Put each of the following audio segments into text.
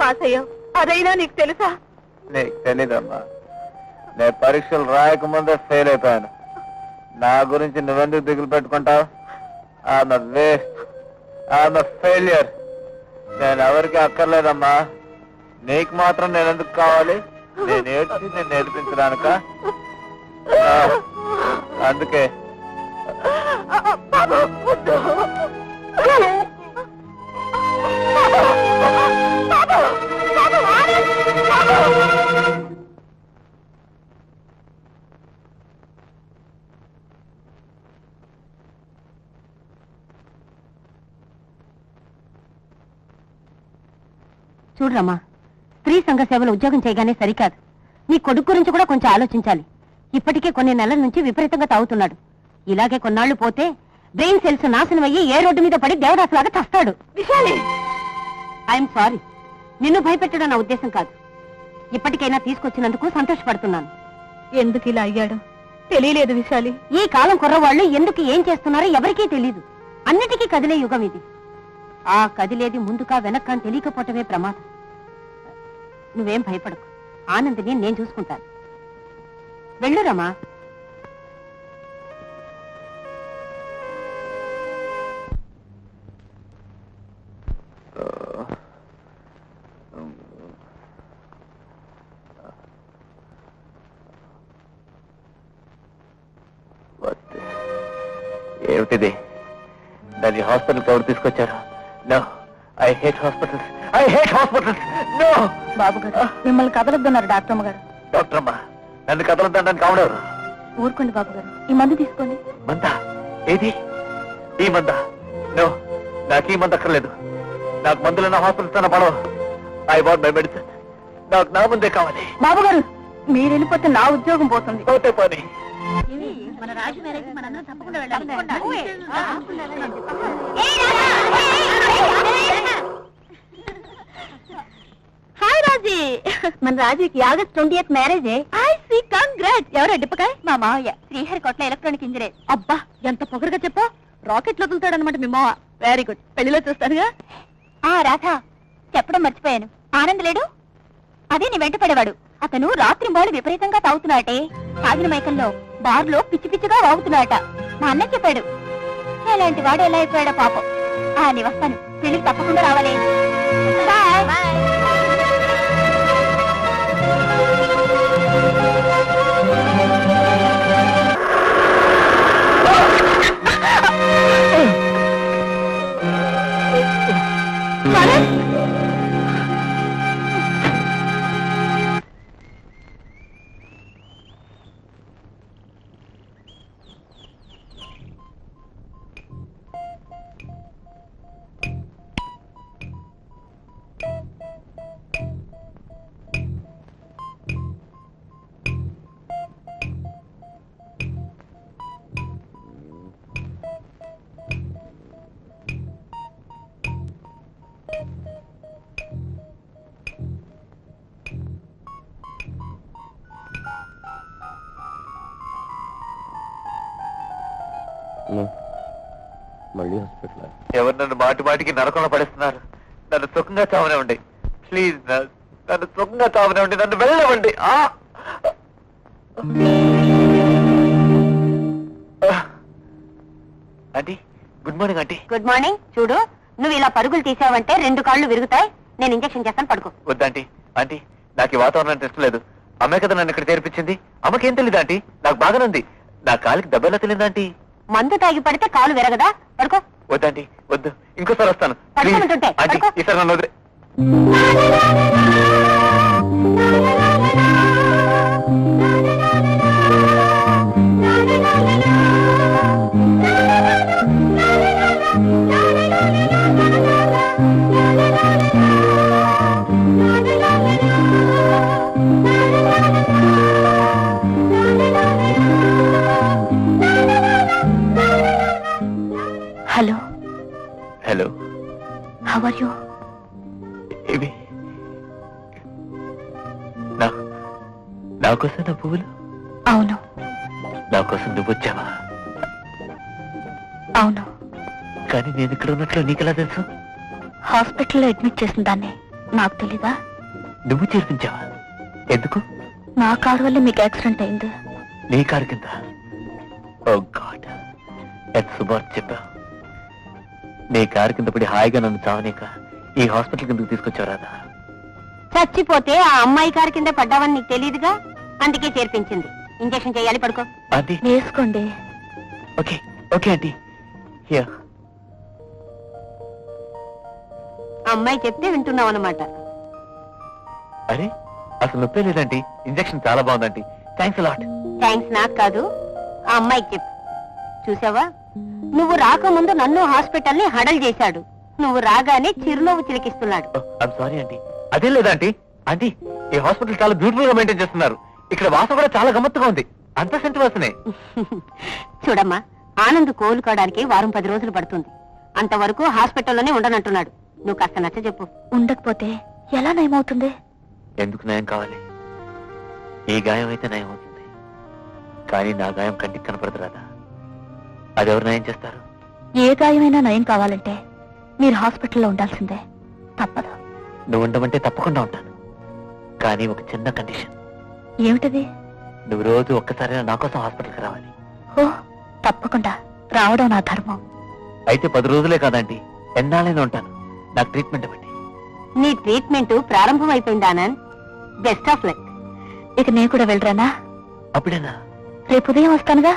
Pass అయ్యావు. అదైనా నీకు తెలుసా? నీకు తెలీదమ్మా. నేను పరీక్షలు రాయకముందే ఫెయిల్ అయిపోయాను. నా గురించి నువ్వెందుకు దిగులు పెట్టుకుంటావు? ఆమె వేస్ట్ ఆమె ఫెయిలియర్ నేను ఎవరికి అక్కర్లేదమ్మా. నీకు మాత్రం నేను ఎందుకు కావాలి? నేను ఏడ్చి నేను నేర్పించడానిక అందుకే. చూడరమ్మా స్త్రీ సంఘ సేవలు ఉద్యోగం చేయగానే సరికాదు. నీ కొడుకు గురించి కూడా కొంచెం ఆలోచించాలి. ఇప్పటికే కొన్ని నెలల నుంచి విపరీతంగా తాగుతున్నాడు. ఇలాగే కొన్నాళ్ళు పోతే బ్రెయిన్ సెల్స్ నాశనం అయ్యి ఏ రోడ్డు మీద పడి దేవదాసులాగా చస్తాడు. విశాలి! I'm sorry. నిన్ను భయపెట్టడం నా ఉద్దేశం కాదు. ఇప్పటికైనా తీసుకొచ్చినందుకు సంతోషపడుతున్నాను. ఎందుకు ఇలా అయ్యాడు? తెలియలేదు విశాలి. ఈ కాలం కుర్రవాళ్ళు ఎందుకు ఏం చేస్తున్నారో ఎవరికీ తెలీదు. అన్నిటికీ కదిలే యుగం ఇది. ఆ కదిలేది ముందుకా వెనక్కా అని తెలియకపోవటమే ప్రమాదం. నువ్వేం భయపడకు. ఆనందిని నేను చూసుకుంటాను. వెళ్ళురమ్మా ఏమిటిది దాన్ని హాస్పిటల్కి ఎవరు తీసుకొచ్చారు. No I hate hospitals. I hate hospitals. No. బాబు గారు మిమ్మల్ని కదలొద్దన్నారు డాక్టర్ అమ్మ గారు డాక్టర్ అమ్మా నన్ను కదలొద్దానికి కావడారు. ఊరుకోండి బాబు గారు. ఈ మందు తీసుకోండి. మంద? ఏది? ఈ మంద? నో నాకు ఈ మంద అక్కర్లేదు. నాకు మందులున్న హాస్పిటల్స్ అన్న పడవ. I want my medicine. నాకు నా ముందే కావాలి. బాబు గారు మీరు వెళ్ళిపోతే నా ఉద్యోగం పోతుంది. పోతే పోనీ. మన రాజు మ్యారేజ్ మనందరం తప్పకుండా హాయ్ రాజీ. మన రాజుకి August twenty eighth marriage I see congrat ఎవరు డిప్పకాయ్ మా మావయ్య. శ్రీహరి కోట్ల ఎలక్ట్రానిక్ ఇంజనీర్ అబ్బా ఎంత పొగరుగా చెప్పా? రాకెట్లు వదులుతాడనమాట మీ మావ. వెరీ గుడ్ పెళ్ళిలో చూస్తానుగా. ఆ రాధా. చెప్పడం మర్చిపోయాను. ఆనంద్ లేడు? అదే నీ వెంట పడేవాడు. అతను రాత్రి బాలు విపరీతంగా తాగుతున్నాటే తాగిన మైకంలో బార్లో పిచ్చి పిచ్చిగా వాగుతున్నాడట మా అన్న చెప్పాడు. ఎలాంటి వాడు ఎలా అయిపోయాడో పాపం. ఆ నీ వస్తాను పెళ్ళికి తప్పకుండా రావాలి. బాయ్. మళ్ళీ హాస్పిటల్ ఎవరు నన్ను మాటి మాటికి నరకంలో పడేస్తున్నారు? నన్ను సుఖంగా చావనివ్వండి. ప్లీజ్ నన్ను సుఖంగా చావనివ్వండి. నన్ను వెళ్ళనివ్వండి. ఆ! Aunty good morning aunty. Good morning. చూడు నువ్వు ఇలా పరుగులు తీసావంటే రెండు కాళ్ళు విరుగుతాయి. నేను ఇంజెక్షన్ చేస్తాను పడుకో. వద్దాంటీ ఆంటీ. నాకు ఈ వాతావరణం అంటే ఇష్టం లేదు. అమ్మే కదా నన్ను ఇక్కడ చేర్పించింది అమ్మకేం తెలియదు ఆంటీ. నాకు బాగానే ఉంది. నా కాలికి దెబ్బలా తెలియదు ఆంటీ? మందు తాగి పడితే కాలు విరగదా? పడుకో. వద్దాంటీ వద్దు. ఇంకోసారి వస్తాను. పడుకోమంటుంటే. ఈసారి నన్ను వదిలే. నా కోసం నా పువ్వులు? అవును. నా కోసం నువ్వు వచ్చావా అవును. కానీ నేను ఇక్కడ ఉన్నట్లు నీకెలా తెలుసు? హాస్పిటల్లో అడ్మిట్ చేసిన దాన్ని నాకు తెలీదా? నువ్వు చేర్పించావా? ఎందుకు? నా కారు వల్ల మీకు యాక్సిడెంట్ అయింది. నీ కారు కింద? Oh God. ఎంత శుభార్త చెప్పా నీ కారు కింద పడి హాయిగా నన్ను చావనీక ఈ హాస్పిటల్ కిందకు తీసుకొచ్చావు రాదా చచ్చిపోతే ఆ అమ్మాయి కారు కింద పడ్డావని నీకు తెలియదుగా అందుకే చేర్పించింది ఇంజెక్షన్ చేయాలి పడుకో. ఆంటీ. వేసుకోండి. Okay okay aunty. హియర్ అమ్మాయి చెప్తే వింటున్నావు అనమాట అరే అసలు నొప్పే లేదండి ఇంజెక్షన్ చాలా బాగుందండి థ్యాంక్స్ లాట్ థ్యాంక్స్ నాకు కాదు ఆ అమ్మాయికి చెప్పు. చూసావా? నువ్వు రాకముందు నన్ను హాస్పిటల్ని హడల్ చేశాడు. నువ్వు రాగానే చిరునవ్వు చిలికిస్తున్నాడు. Sorry aunty. అదే లేదా ఆంటీ? ఆంటీ ఈ హాస్పిటల్ చాలా బ్యూటిఫుల్గా మెయింటైన్ చేస్తున్నారు. ఇక్కడ వాసన కూడా చాలా గమ్మత్తుగా ఉంది. అంత సెంటు వాసనే. చూడమ్మా ఆనంద్ కోలుకోవడానికి వారం పది రోజులు పడుతుంది. అంతవరకు హాస్పిటల్లోనే ఉండనంటున్నాడు. నువ్వు కాస్త నచ్చ చెప్పు. ఉండకపోతే ఎలా నయమవుతుంది? ఎందుకు నయం కావాలి? ఈ గాయం అయితే నయం అవుతుంది కానీ నా గాయం కంటికి కనపడదు రాదా అదెవరు నయం చేస్తారు? ఏ గాయమైనా నయం కావాలంటే మీరు హాస్పిటల్లో ఉండాల్సిందే. తప్పదు. నువ్వు ఉండమంటే తప్పకుండా ఉంటాను. కానీ ఒక చిన్న కండిషన్ ఏమిటది? నువ్వు రోజు ఒక్కసారి నా కోసం హాస్పిటల్కి రావాలి. ఓ తప్పకుండా. రావడం నా ధర్మం. అయితే పది రోజులే కాదండి. ఎన్నాళ్ళైనా ఉంటాను. నాకు ట్రీట్మెంట్ ఇవ్వండి. నీ ట్రీట్మెంట్ ప్రారంభం అయిపోయింది ఆనంద్. Best of luck. ఇక నేను కూడా వెళ్ళరానా? అప్పుడేనా? రేపు ఉదయం వస్తానుగా?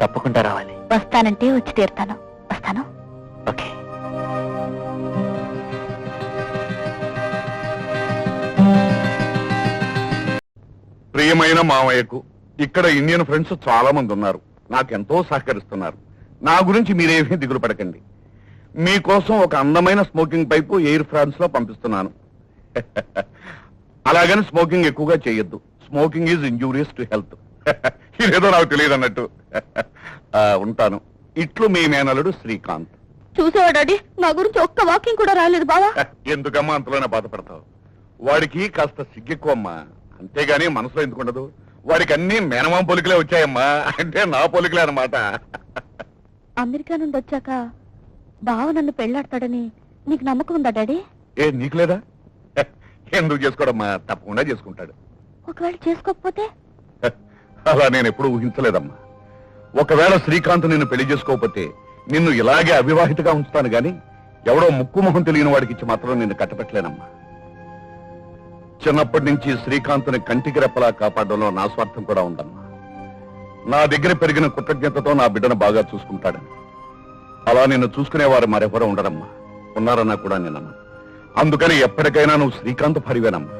తప్పకుండా రావాలి. వస్తానంటే వచ్చి తీరుతాను. వస్తాను. ఓకే. ప్రియమైన మామయ్యకు ఇక్కడ ఇండియన్ ఫ్రెండ్స్ చాలా మంది ఉన్నారు. నాకెంతో సహకరిస్తున్నారు. నా గురించి మీరేమీ దిగులు పడకండి మీకోసం ఒక అందమైన స్మోకింగ్ పైపు ఎయిర్ ఫ్రాన్స్లో పంపిస్తున్నాను. అలాగని స్మోకింగ్ ఎక్కువగా చేయొద్దు. Smoking is injurious to health. ఇదేదో నాకు తెలియదు అన్నట్టు ఉంటాను. ఇట్లు మీ మేనలుడు శ్రీకాంత్. చూసేవా డాడీ? నా గురించి ఒక్క వాకింగ్ కూడా రాలేదు బావా. ఎందుకమ్మా అంతలోనే బాధపడతావు? వాడికి కాస్త సిగ్గెక్కువమ్మా. అంతేగాని మనసులో ఎందుకుండదు వాడికి అన్ని మేనమామ పొలికలే వచ్చాయమ్మా. అంటే నా పొలికలే అనమాట అమెరికా నుండి వచ్చాక బావ నన్ను పెళ్ళాడతాడని నీకు నమ్మకం ఉందా డాడీ? ఏ నీకు లేదా? ఎందుకు చేసుకోడమ్మా? తప్పకుండా చేసుకుంటాడు. ఒకవేళ చేసుకోకపోతే? అలా నేను ఎప్పుడూ ఊహించలేదమ్మా. ఒకవేళ శ్రీకాంత్ నిన్ను పెళ్ళి చేసుకోకపోతే నిన్ను ఇలాగే అవివాహితగా ఉంచుతాను గాని ఎవడో ముక్కు మొహం తెలియని వాడికి ఇచ్చి మాత్రం నిన్ను కట్టపెట్టలేనమ్మా చిన్నప్పటి నుంచి శ్రీకాంత్ని కంటికి రెప్పలా కాపాడడంలో నా స్వార్థం కూడా ఉందమ్మా. నా దగ్గర పెరిగిన కృతజ్ఞతతో నా బిడ్డను బాగా చూసుకుంటాడని. అలా నిన్ను చూసుకునేవారు మరెవరో ఉండరమ్మా. ఉన్నారన్నా కూడా నేనమ్మా. అందుకని ఎప్పటికైనా నువ్వు శ్రీకాంత్ పరివేనమ్మా.